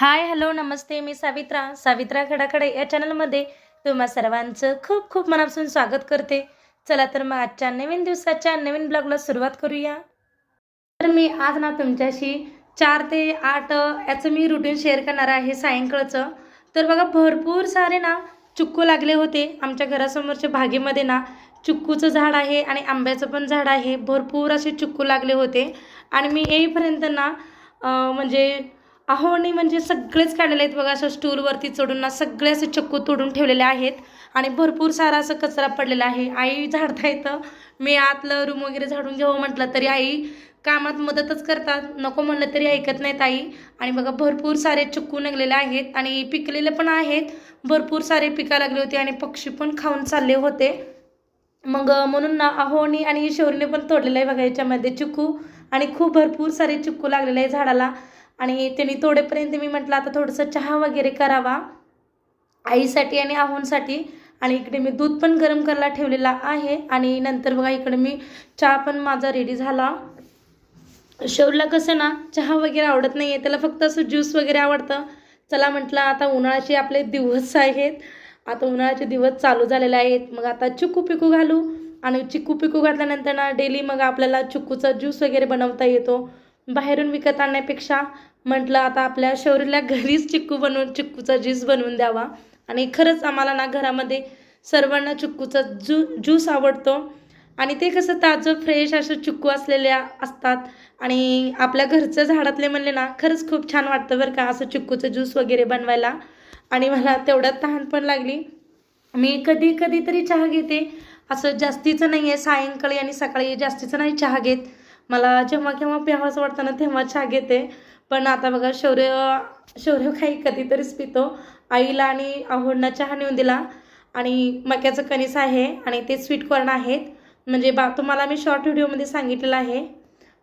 Hi hello नमस्ते मी सावित्रा. सावित्रा खडाखडे या चॅनलमध्ये तुम्हा सर्वांचं खूप खूप मनापासून स्वागत करते. चला तर मग आजच्या नवीन दिवसाच्या नवीन ब्लॉगला सुरुवात करूया. तर मी आज ना तुमच्याशी चार ते आठ याचं मी रुटीन शेअर करणार आहे सायंकाळचं. तर बघा भरपूर सारे ना चुक्कू लागले होते. आमच्या घरासमोरच्या बागेमध्ये ना चुक्कूचं झाड आहे आणि आंब्याचं पण झाड आहे. भरपूर असे चुक्कू लागले होते. आणि मी येईपर्यंत ना म्हणजे अहो नाही म्हणजे सगळेच काढलेले आहेत बघा असं स्टूलवरती चढून ना सगळे असे चक्कू तोडून ठेवलेले आहेत. आणि भरपूर सारा असं कचरा पडलेला आहे. आई झाडता येतं. मी आतलं रूम वगैरे झाडून घ्यावं म्हटलं तरी आई कामात मदतच करतात. नको म्हणलं तरी ऐकत नाहीत आई. आणि बघा भरपूर सारे चिक्कू निघलेले आहेत. आणि पिकलेले पण आहेत. भरपूर सारे पिका लागले होते आणि पक्षी पण खाऊन चालले होते. मग म्हणून ना अहोनी आणि शौरीने पण तोडलेलं आहे बघा याच्यामध्ये चिक्कू. आणि खूप भरपूर सारे चिक्कू लागलेले आहे झाडाला. आणि त्यांनी थोडेपर्यंत मी म्हटलं आता थोडंसं चहा वगैरे करावा आईसाठी आणि आहोंसाठी. आणि इकडे मी दूध पण गरम करायला ठेवलेला आहे. आणि नंतर बघा इकडे मी चहा पण माझा रेडी झाला. शौरला कसं ना चहा वगैरे आवडत नाही आहे त्याला फक्त असं ज्यूस वगैरे आवडतं. चला म्हटलं आता उन्हाळ्याचे आपले दिवस आहेत. आता उन्हाळ्याचे दिवस चालू झालेले आहेत. मग आता चिकू पिकू घालू. आणि चिकू पिकू घातल्यानंतर ना डेली मग आपल्याला चिकूचा ज्यूस वगैरे बनवता येतो. बाहेरून विकत आणण्यापेक्षा. म्हटलं आता आपल्या शौरीला घरीच चिक्कू बनवून चिक्कूचा ज्यूस बनवून द्यावा. आणि खरंच आम्हाला ना घरामध्ये सर्वांना चिक्कूचा ज्यू ज्यूस आवडतो. आणि ते कसं ताजं फ्रेश असं चिक्कू असलेल्या असतात. आणि आपल्या घरचं झाडातले म्हणले ना खरंच खूप छान वाटतं बरं का असं चिक्कूचं ज्यूस वगैरे बनवायला. आणि मला तेवढ्यात तहान पण लागली. मी कधी कधीतरी चहा घेते. असं जास्तीचं नाही आहे सायंकाळी आणि सकाळी जास्तीचं नाही चहा घेत. मला जेव्हा केव्हा प्यावंसं वाटतं ना तेव्हा चहा घेते. पण आता बघा शौर्य शौर्य काही कधीतरीच पितो. आईला आणि आहोडना चहा नेऊन दिला. आणि मक्याचं कणीस आहे आणि ते स्वीट कॉर्न आहेत. म्हणजे बा तुम्हाला मी शॉर्ट व्हिडिओमध्ये सांगितलेलं आहे.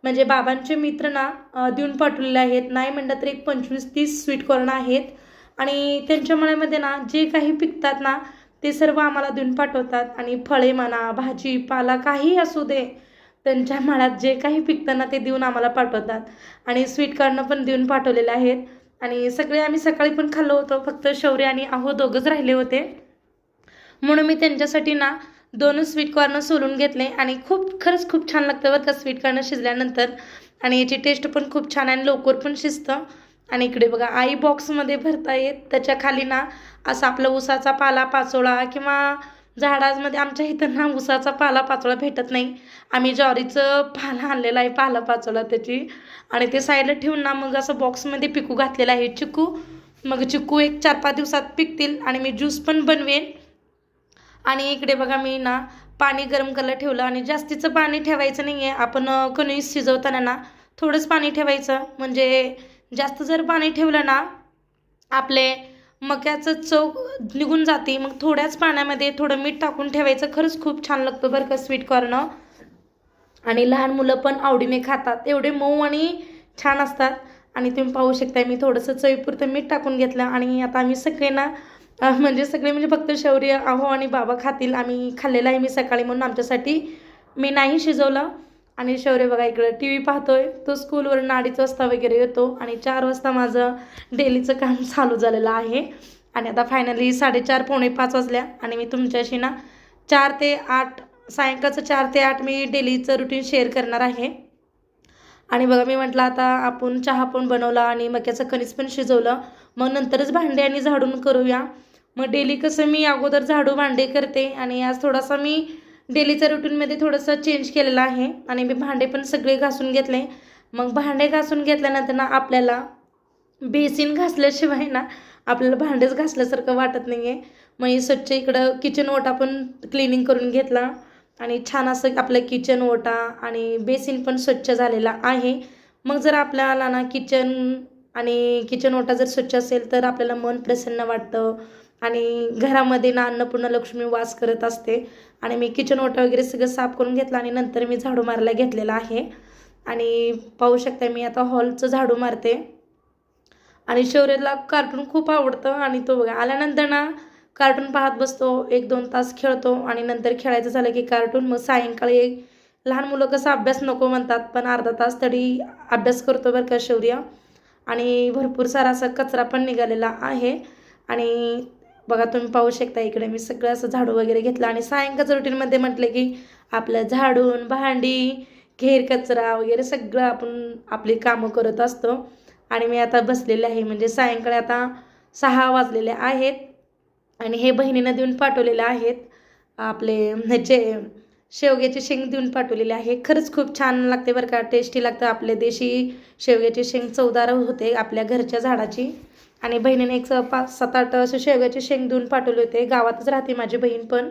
म्हणजे बाबांचे मित्र ना देऊन पाठवलेले आहेत. नाही म्हणलं तर एक पंचवीस तीस स्वीट कॉर्न आहेत. आणि त्यांच्या मळ्यामध्ये ना जे काही पिकतात ना ते सर्व आम्हाला देऊन पाठवतात. आणि फळे म्हणा भाजी पाला काही असू दे. त्यांच्या मळात जे काही पिकतं ना ते देऊन आम्हाला पाठवतात. आणि स्वीट कार्डनं पण देऊन पाठवलेले आहेत. आणि सगळे आम्ही सकाळी पण खाल्लो होतो. फक्त शौर्य आणि अहो दोघंच राहिले होते. म्हणून मी त्यांच्यासाठी ना दोन स्वीट कॉर्न सोलून घेतले. आणि खूप खरंच खूप छान लागतं बरं का स्वीट कॉर्न शिजल्यानंतर. आणि याची टेस्ट पण खूप छान आणि लवकर पण शिजतं. आणि इकडे बघा आई बॉक्समध्ये भरता येत त्याच्याखाली ना असं आपला उसाचा पाला पाचोळा किंवा झाडामध्ये आमच्या इथं ना उसाचा पाला पाचोळा भेटत नाही. आम्ही ज्वारीचं पाला आणलेला आहे पाला पाचोळा त्याची. आणि ते साईडला ठेवून ना मग असं बॉक्समध्ये पिकू घातलेलं आहे चिकू. मग चिकू एक चार पाच दिवसात पिकतील आणि मी ज्यूस पण बनवेन. आणि इकडे बघा मी ना पाणी गरम करायला ठेवलं आणि जास्तीचं पाणी ठेवायचं नाही आहे आपण अ, कणीस शिजवताना ना थोडंच पाणी ठेवायचं. म्हणजे जास्त जर पाणी ठेवलं ना आपले मक्याचं चव निघून जाते. मग थोड्याच पाण्यामध्ये थोडं मीठ टाकून ठेवायचं. खरंच खूप छान लागतं बरं का स्वीट कॉर्न आणि लहान मुलं पण आवडीने खातात. एवढे मऊ आणि छान असतात. आणि तुम्ही पाहू शकता मी थोडंसं चवीपुरतं मीठ टाकून घेतलं. आणि आता आम्ही सगळे ना म्हणजे सगळे म्हणजे फक्त शौर्य आहो आणि बाबा खातील. आम्ही खाल्लेलं आहे मी सकाळी म्हणून आमच्यासाठी. मी नाही शिजवलं. आणि शौर्य बघा इकडं टी व्ही पाहतोय. तो स्कूलवरून अडीच वाजता वगैरे येतो आणि चार वाजता माझं डेलीचं काम चालू झालेलं आहे. आणि आता फायनली साडेचार पावणे पाच वाजल्या आणि मी तुमच्याशी ना चार ते आठ सायंकाळचं चार ते आठ मी डेलीचं रुटीन शेअर करणार आहे. आणि बघा मी म्हटलं आता आपण चहा पण बनवला आणि मक्याचं कणीस पण शिजवलं. मग नंतरच भांडे आणि झाडून करूया. मग डेली कसं मी अगोदर झाडू भांडे करते आणि आज थोडासा मी डेलीच्या रुटीनमध्ये थोडंसं चेंज केलेलं आहे. आणि मी भांडे पण सगळे घासून घेतले. मग भांडे घासून घेतल्यानंतर ना आपल्याला बेसिन घासल्याशिवाय ना आपल्याला भांडेच घासल्यासारखं वाटत नाही आहे मग स्वच्छ इकडं किचन ओटा पण क्लिनिंग करून घेतला. आणि छान असं आपलं किचन ओटा आणि बेसिन पण स्वच्छ झालेला आहे. मग जर आपल्याला ना किचन आणि किचन ओटा जर स्वच्छ असेल तर आपल्याला मन प्रसन्न वाटतं. आणि घरामध्ये ना अन्नपूर्ण लक्ष्मी वास करत असते. आणि मी किचन ओटा वगैरे सगळं साफ करून घेतलं आणि नंतर मी झाडू मारायला घेतलेला आहे. आणि पाहू शकता मी आता हॉलचं झाडू मारते. आणि शौर्यला कार्टून खूप आवडतं आणि तो बघा आल्यानंतर ना कार्टून पाहत बसतो एक दोन तास खेळतो आणि नंतर खेळायचं झालं की कार्टून मग सायंकाळी एक लहान मुलं कसं अभ्यास नको म्हणतात पण अर्धा तास तरी अभ्यास करतो बरं का शौर्य. आणि भरपूर सारा असा कचरा पण निघालेला आहे. आणि बघा तुम्ही पाहू शकता इकडे मी सगळं असं झाडू वगैरे घेतलं. आणि सायंकाळचं रुटीनमध्ये म्हटलं की आपलं झाडून भांडी घेर कचरा वगैरे सगळं आपण आपली कामं करत असतो. आणि मी आता बसलेले आहे म्हणजे सायंकाळी आता सहा वाजलेले आहेत. आणि हे बहिणीनं देऊन पाठवलेले आहेत आपले ह्याचे शेवग्याची शेंग देऊन पाठवलेले आहे. खरंच खूप छान लागते बरं का. टेस्टी लागतं आपले देशी शेवग्याची शेंग. चवदार होते आपल्या घरच्या झाडाची. आणि बहिणीने एक स- पाच सात आठ असे शेवग्याची शेंग देऊन पाठवले होते. गावातच राहते माझी बहीण पण.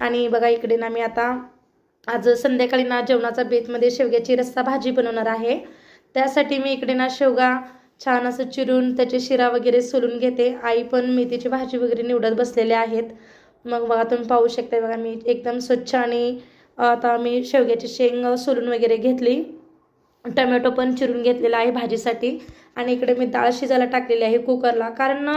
आणि बघा इकडे ना मी आता आज संध्याकाळी ना जेवणाचा बेतमध्ये शेवग्याची रस्सा भाजी बनवणार आहे. त्यासाठी मी इकडे ना शेवगा छान असं चिरून त्याचे शिरा वगैरे सोलून घेते. आई पण मेथीची भाजी वगैरे निवडत बसलेले आहेत. मग बघा तुम्ही पाहू शकता बघा मी एकदम स्वच्छ आणि आता मी शेवग्याची शेंग सोलून वगैरे घेतली. टमॅटो पण चिरून घेतलेला आहे भाजीसाठी. आणि इकडे मी डाळ शिजायला टाकलेली आहे कुकरला. कारण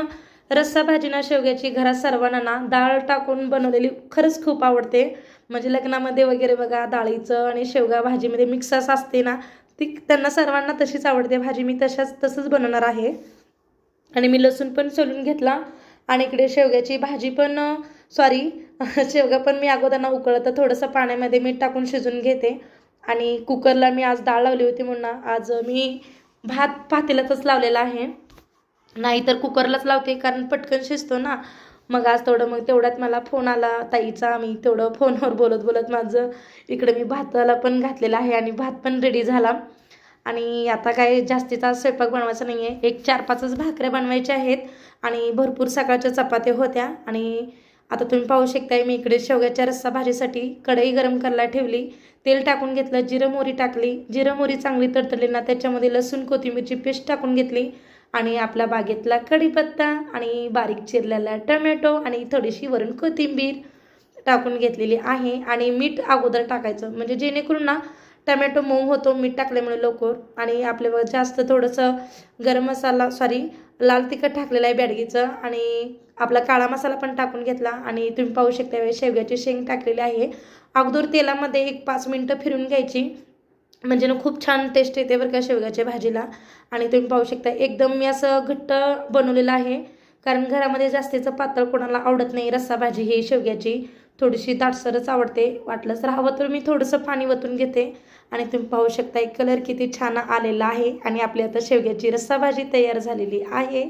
रस्सा भाजी ना शेवग्याची घरात सर्वांना ना डाळ टाकून बनवलेली खरंच खूप आवडते. म्हणजे लग्नामध्ये वगैरे बघा डाळीचं आणि शेवगा भाजीमध्ये मिक्सच असते ना ती त्यांना सर्वांना तशीच आवडते. भाजी मी तशाच तसंच बनवणार आहे. आणि मी लसूण पण सोलून घेतला. आणि इकडे शेवग्याची भाजी पण सॉरी शेवगा पण मी अगोदर उकळतं थोडंसं पाण्यामध्ये मीठ टाकून शिजून घेते. आणि कुकरला मी आज डाळ लावली होती म्हणून. आज मी भात पातेलातच लावलेला आहे. नाहीतर कुकरलाच लावते कारण पटकन शिजतो ना. मग आज थोडं मग तेवढ्यात मला फोन आला ताईचा. मी तेवढं फोनवर बोलत बोलत माझं इकडे मी भाताला पण घातलेला आहे आणि भात पण रेडी झाला. आणि आता काय जास्तीचा स्वयंपाक बनवायचा नाही आहे एक चार पाचच भाकऱ्या बनवायच्या आहेत. आणि भरपूर सकाळच्या चपात्या होत्या. आणि आता तुम्ही पाहू शकताय मी इकडे शेवग्याच्या रस्सा भाजीसाठी कढई गरम करायला ठेवली. तेल टाकून घेतलं जिरं मोरी टाकली. जिरं मोरी चांगली तडतडली ना त्याच्यामध्ये लसूण कोथिंबीरची पेस्ट टाकून घेतली. आणि आपला बागेतला कढीपत्ता आणि बारीक चिरलेला टमॅटो आणि थोडीशी वरून कोथिंबीर टाकून घेतलेली आहे. आणि मीठ अगोदर टाकायचं म्हणजे जेणेकरून ना टमॅटो मऊ होतो मीठ टाकल्यामुळे लवकर. आणि आपल्या जास्त थोडंसं गरम मसाला सॉरी लाल तिखट टाकलेलं आहे बॅडगीचं. आणि आपला काळा मसाला पण टाकून घेतला आणि तुम्ही पाहू शकता वेळेस शेवग्याची शेंग टाकलेली आहे. अगोदर तेलामध्ये एक पाच मिनटं फिरून घ्यायची. म्हणजे ना खूप छान टेस्ट येते बरं का शेवग्याच्या भाजीला. आणि तुम्ही पाहू शकता एकदम मी असं घट्ट बनवलेलं आहे. कारण घरामध्ये जास्तीचं पातळ कोणाला आवडत नाही रस्सा भाजी ही शेवग्याची. थोडीशी दाटसरच आवडते. वाटलंच राहावं तर मी थोडंसं पाणी वतून घेते. आणि तुम्ही पाहू शकता एक कलर किती छान आलेला आहे. आणि आपली आता शेवग्याची रस्सा भाजी तयार झालेली आहे.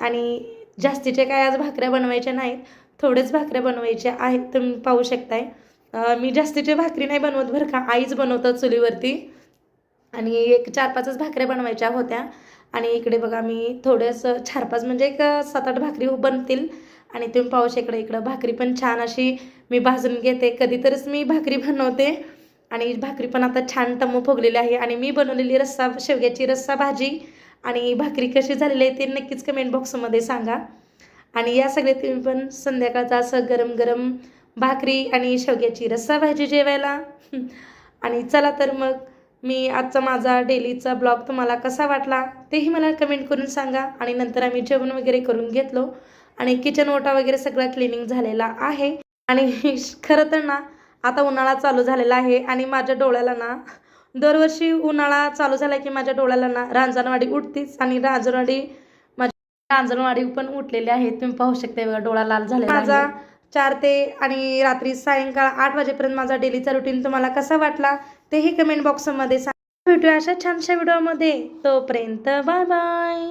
आणि जास्तीचे काय आज भाकऱ्या बनवायच्या नाहीत थोडेच भाकऱ्या बनवायच्या आहेत तुम्ही पाहू शकताय. मी जास्तीचे भाकरी नाही बनवत बरं का आईच बनवतात चुलीवरती. आणि एक चार पाचच भाकऱ्या बनवायच्या होत्या. आणि इकडे बघा मी थोडंसं चार पाच म्हणजे एक सात आठ भाकरी बनतील. आणि तुम्ही पाहू शकता इकडं भाकरी पण छान अशी मी भाजून घेते. कधीतरीच मी भाकरी बनवते. आणि भाकरी पण आता छान टमू फुगलेली आहे. आणि मी बनवलेली रस्सा शेवग्याची रस्सा भाजी. आणि भाकरी कशी झालेली आहे ते नक्कीच कमेंट बॉक्समध्ये सांगा. आणि या सगळे तुम्ही पण संध्याकाळचा असं गरम गरम भाकरी आणि शेवग्याची रस्सा भाजी जेवायला. आणि चला तर मग मी आजचा माझा डेलीचा ब्लॉग तुम्हाला कसा वाटला तेही मला कमेंट करून सांगा. आणि नंतर आम्ही जेवण वगैरे करून घेतलो. आणि किचन ओटा वगैरे सगळा क्लिनिंग झालेला आहे. आणि खरं तर ना आता उन्हाळा चालू झालेला आहे आणि माझ्या डोळ्याला ना दरवर्षी उन्हाळा चालू झाला की माझ्या डोळ्याला ना रांजणवाडी उठतीच आणि रांजणवाडी माझी रांजणवाडी पण उठलेली आहे. तुम्ही पाहू शकता बघा डोळा लाल झालेला माझा चार ते आणि रात्री सायंकाळ आठ वाजेपर्यंत माझा डेलीचा रुटीन तुम्हाला कसा वाटला तेही कमेंट बॉक्समध्ये सांगा. भेटूया अशा छानशा व्हिडिओमध्ये तोपर्यंत बाय बाय